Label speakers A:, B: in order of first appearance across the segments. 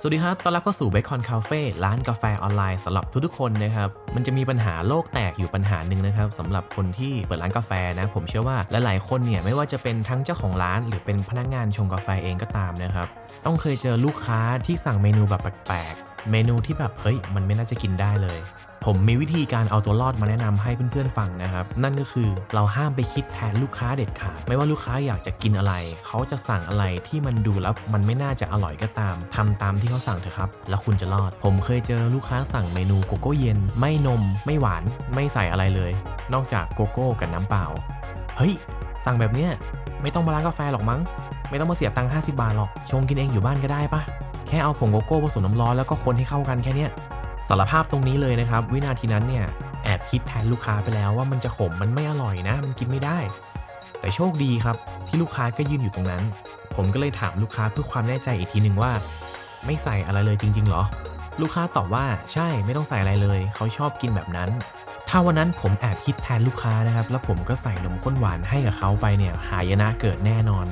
A: สวัสดีครับ ต้อนรับเข้าสู่เบคอนคาเฟ่ร้านกาแฟออนไลน์สำหรับทุกๆคนนะครับ มันจะมีปัญหาโลกแตกอยู่ปัญหาหนึ่งนะครับสำหรับคนที่เปิดร้านกาแฟนะ ผมเชื่อว่าหลายๆคนเนี่ยไม่ว่าจะเป็นทั้งเจ้าของร้าน หรือเป็นพนักงานชงกาแฟเองก็ตามนะครับ ต้องเคยเจอลูกค้าที่สั่งเมนูแบบแปลก เมนูที่แบบเฮ้ยมันไม่น่าจะกินได้เลย ผมมีวิธีการเอาตัวรอดมาแนะนำให้เพื่อนๆฟังนะครับ นั่นก็คือเราห้ามไปคิดแทนลูกค้าเด็ดขาดไม่ว่าลูกค้าอยากจะกินอะไร เขาจะสั่งอะไรที่มันดูแล้วมันไม่น่าจะอร่อยก็ตามทำตามที่เขาสั่งเถอะครับ แล้วคุณจะรอด ผมเคยเจอลูกค้าสั่งเมนูโกโก้เย็น ไม่นม ไม่หวาน ไม่ใส่อะไรเลย นอกจากโกโก้กับน้ำเปล่า เฮ้ย สั่งแบบเนี้ยไม่ต้องมาร้านกาแฟหรอกมั้ง ไม่ต้องมาเสียตังค์50 บาทหรอก ชงกินเองอยู่บ้านก็ได้ปะ แค่เอาผงโกโก้ผสมน้ำร้อนแล้วก็คนให้เข้ากันแค่นี้สารภาพตรงนี้เลยนะครับ วินาทีนั้นเนี่ยแอบคิดแทนลูกค้าไปแล้วว่ามันจะขมมันไม่อร่อยนะ มันกินไม่ได้ แต่โชคดีครับที่ลูกค้าก็ยืนอยู่ตรงนั้น ผมก็เลยถามลูกค้าเพื่อความแน่ใจอีกทีหนึ่งว่า ไม่ใส่อะไรเลยจริง ๆ หรอ ลูกค้าตอบว่าใช่ไม่ต้องใส่อะไรเลย เขาชอบกินแบบนั้น ถ้าวันนั้นผมแอบคิดแทนลูกค้านะครับ แล้วผมก็ใส่นมข้นหวานให้กับเขาไปเนี่ยหายนะเกิดแน่นอน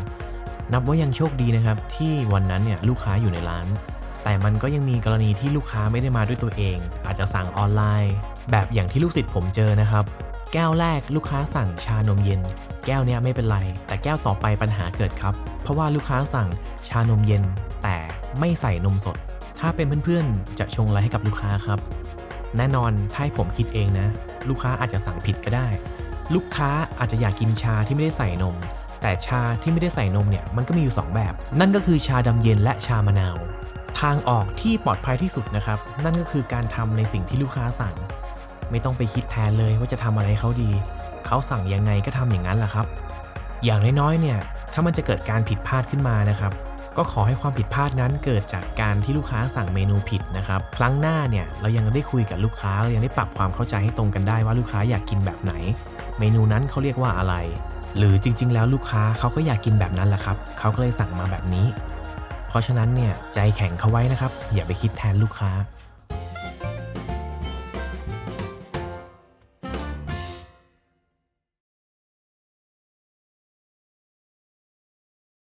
A: นับว่ายังโชคดีนะครับ ที่วันนั้นเนี่ยลูกค้าอยู่ในร้าน แต่มันก็ยังมีกรณีที่ลูกค้าไม่ได้มาด้วยตัวเอง อาจจะสั่งออนไลน์ แบบอย่างที่ลูกศิษย์ผมเจอนะครับ แก้วแรกลูกค้าสั่งชานมเย็น แก้วเนี้ยไม่เป็นไร แต่แก้วต่อไปปัญหาเกิดครับ เพราะว่าลูกค้าสั่งชานมเย็น แต่ไม่ใส่นมสด ถ้าเป็นเพื่อนๆจะชงอะไรให้กับลูกค้าครับ แน่นอนถ้าให้ผมคิดเองนะ ลูกค้าอาจจะสั่งผิดก็ได้ ลูกค้าอาจจะอยากกินชาที่ไม่ได้ใส่นม แต่ชาที่ไม่ได้ใส่นมเนี่ยมันก็มีอยู่สองแบบ นั่นก็คือชาดำเย็นและชามะนาว ทางออกที่ปลอดภัยที่สุดนะครับ นั่นก็คือการทำในสิ่งที่ลูกค้าสั่ง ไม่ต้องไปคิดแทนเลยว่าจะทำอะไรเขาดี เขาสั่งยังไงก็ทำอย่างนั้นแหละครับ อย่างน้อยๆเนี่ยถ้ามันจะเกิดการผิดพลาดขึ้นมานะครับก็ขอให้ความผิดพลาดนั้นเกิดจากการที่ลูกค้าสั่งเมนูผิดนะครับ ครั้งหน้าเนี่ยเรายังได้คุยกับลูกค้าเรายังได้ปรับความเข้าใจให้ตรงกันได้ว่าลูกค้าอยากกินแบบไหน เมนูนั้นเขาเรียกว่าอะไร หรือจริง ๆ แล้วลูกค้าเขาก็อยากกินแบบนั้นแหละครับ เขาก็เลยสั่งมาแบบนี้ เพราะฉะนั้นเนี่ยใจแข็งเขาไว้นะครับ อย่าไปคิดแทนลูกค้า